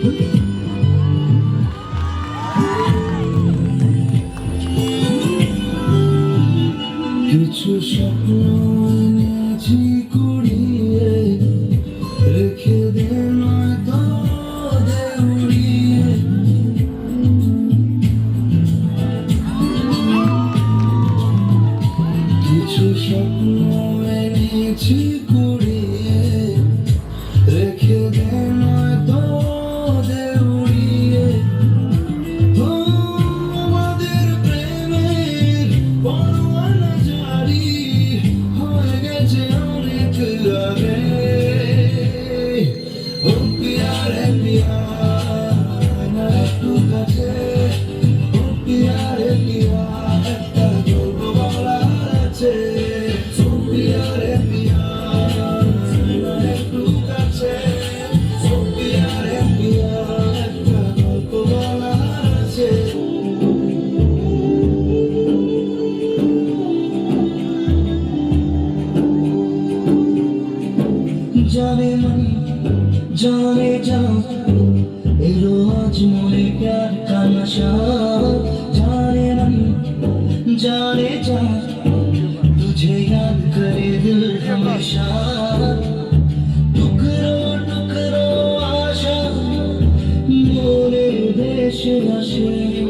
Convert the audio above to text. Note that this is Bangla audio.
কিছু স্বপ্ন এনেছি কুড়িয়ে রেখে দে নয়তো উড়িয়ে। কিছু স্বপ্ন এনেছি जाने जा एरो आज मोरे प्यार का नशा जाने मन जाने जा तुझे याद करे दिल हमेशा टुकड़ों टुकड़ों आशा मोरे देश नशे